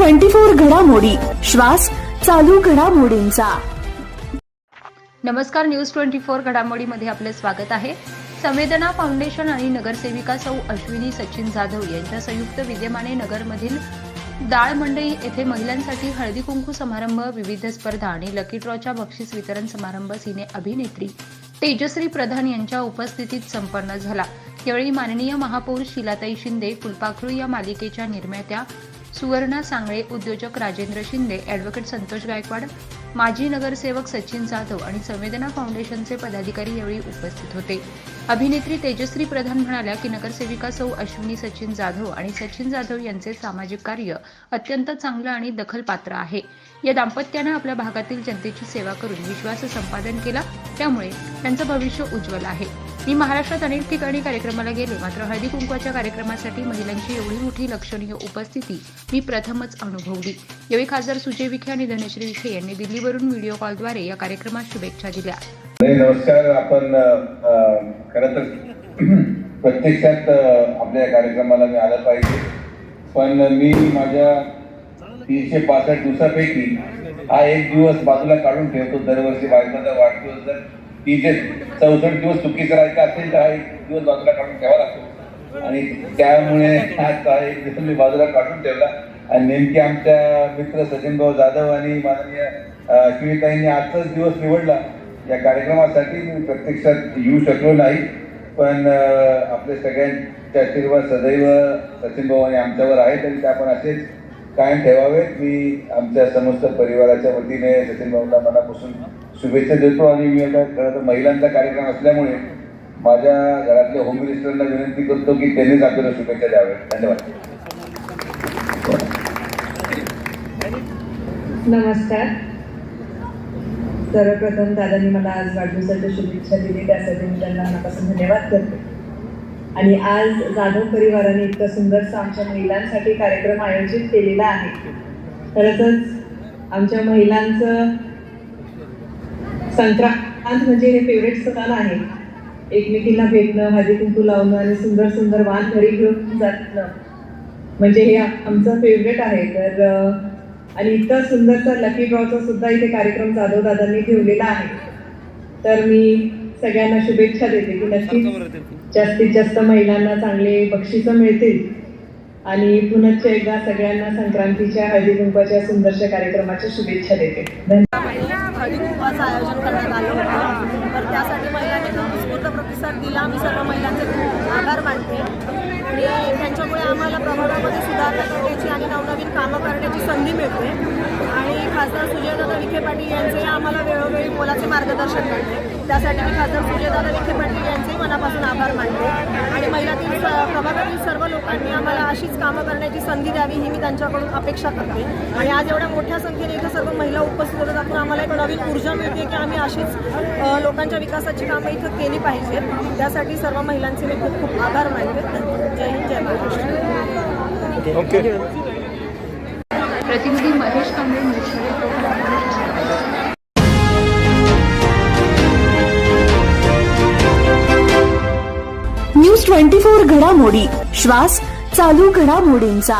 Twenty four घडामोडी. श्वास चालू घडामोडींचा. नमस्कार न्यूज ट्वेंटी फोर घडामोडीमध्ये आपले स्वागत आहे. संवेदना फाउंडेशन आणि नगरसेविका सौ अश्विनी सचिन जाधव यांच्या संयुक्त विद्यमाने नगरमधील दाळ मंडई येथे महिलांसाठी हळदी कुंकू समारंभ विविध स्पर्धा आणि लकी ड्रॉच्या बक्षीस वितरण समारंभ सिने अभिनेत्री तेजश्री प्रधान यांच्या उपस्थितीत संपन्न झाला. यावेळी माननीय महापौर शिलाताई शिंदे फुलपाखरू या मालिकेच्या निर्मात्या सुवर्णा सांगळे उद्योजक राजेंद्र शिंदे ॲडव्होकेट संतोष गायकवाड माजी नगरसेवक सचिन जाधव आणि संवेदना फाउंडेशनचे पदाधिकारी यावेळी उपस्थित होते. अभिनेत्री तेजश्री प्रधान म्हणाल्या की नगरसेविका सौ अश्विनी सचिन जाधव आणि सचिन जाधव यांचे सामाजिक कार्य अत्यंत चांगलं आणि दखलपात्र आहे. या दाम्पत्यानं आपल्या भागातील जनतेची सेवा करून विश्वास संपादन केला त्यामुळे त्यांचं भविष्य उज्ज्वल आहे. मी महाराष्ट्रात अनेक ठिकाणी कार्यक्रमाला गेले. मात्र हळदी कुंकवाच्या कार्यक्रमासाठी महिलांची एवढी मोठी लक्षणीय उपस्थिती मी प्रथमच अनुभवली. यावेळी खासदार सुजय विखे आणि धनश्री विखे यांनी दिल्लीवरून व्हिडिओ कॉलद्वारे या कार्यक्रमात शुभेच्छा दिल्या. नमस्कार. आपण खरं तर प्रत्यक्षात आपल्या कार्यक्रमाला मी आलं पाहिजे. पण मी माझ्या तीनशे पासष्ट दिवसापैकी हा एक दिवस बाजूला काढून ठेवतो. दरवर्षी बायकोचा वाढदिवस जर तीनशे चौसष्ट दिवस चुकीचं राहायचं असेल तर हा एक दिवस बाजूला काढून ठेवा लागतो. आणि त्यामुळे आज हा एक दिवस मी बाजूला काढून ठेवला. आणि नेमकी आमच्या मित्र सचिनभाऊ जाधव आणि माननीय अ, श्रीताईंनी आजचाच दिवस निवडला. या कार्यक्रमासाठी मी प्रत्यक्षात येऊ शकलो नाही. पण आपले सगळ्यांचे आशीर्वाद सदैव सचिन भाऊ आणि आमच्यावर आहेत आणि ते आपण असेच. कायम ठेवावेत मी आमच्या समस्त परिवाराच्या वतीने सचिन भाऊला मनापासून शुभेच्छा देतो आणि मी आता खरं तर महिलांचा कार्यक्रम असल्यामुळे माझ्या घरातल्या होम मिनिस्टरला विनंती करतो की त्यांनीच आपल्याला शुभेच्छा द्याव्यात. धन्यवाद. नमस्कार. सर्वप्रथम दादांनी मला आज वाढदिवसाच्या शुभेच्छा दिली त्यासाठी मी त्यांना मनापासून धन्यवाद करते. आणि आज जाधव परिवाराने इतकं सुंदरसा आमच्या महिलांसाठी कार्यक्रम आयोजित केलेला आहे. खरंच आमच्या महिलांचं संक्रांत म्हणजे हे फेवरेट सण आहे. एकमेकींना भेटणं हळदी कुंकू लावणं आणि सुंदर सुंदर वाण घरी घेऊन जाणं म्हणजे हे आमचं फेवरेट आहे. तर आणि इतका सुंदरचा लकी ड्रॉचा सुद्धा इथे कार्यक्रम जाधव दादांनी ठेवलेला आहे. तर मी सगळ्यांना शुभेच्छा देते की नक्कीच जास्तीत जास्त महिलांना चांगले बक्षिसं मिळतील. आणि पुनश्च एकदा सगळ्यांना संक्रांतीच्या हळदी कुंकवाच्या सुंदरशा कार्यक्रमाच्या शुभेच्छा देते. धन्यवाद. हळदी कुंकवाचं आयोजन करण्यात आलं होतं. तर त्यासाठी महिलांनी खूप उत्स्फूर्त प्रतिसाद दिला मी सर्व महिलांचे खूप आभार मानते. आणि त्यांच्यामुळे आम्हाला प्रभागामध्ये सुधारणा करण्याची आणि नवनवीन कामं करण्याची संधी मिळते. खासदार सुजयदादा विखे पाटील यांचे आम्हाला वेळोवेळी मोलाचे मार्गदर्शन मिळते. त्यासाठी मी खासदार सुजयदादा विखे पाटील यांचे मनापासून आभार मानते. आणि महिलातील प्रभागातील सर्व लोकांनी आम्हाला अशीच कामं करण्याची संधी द्यावी ही मी त्यांच्याकडून अपेक्षा करते. आणि आज एवढ्या मोठ्या संख्येने इथं सर्व महिला उपस्थित होतात आपण आम्हाला एक नवीन ऊर्जा मिळते की आम्ही अशीच लोकांच्या विकासाची कामं इथं केली पाहिजेत. त्यासाठी सर्व महिलांचे मी खूप खूप आभार मानते. जय हिंद जय महाराष्ट्र. प्रतिनिधी Mahesh Kamble news news twenty four घडामोडी. श्वास चालू घडामोडींचा.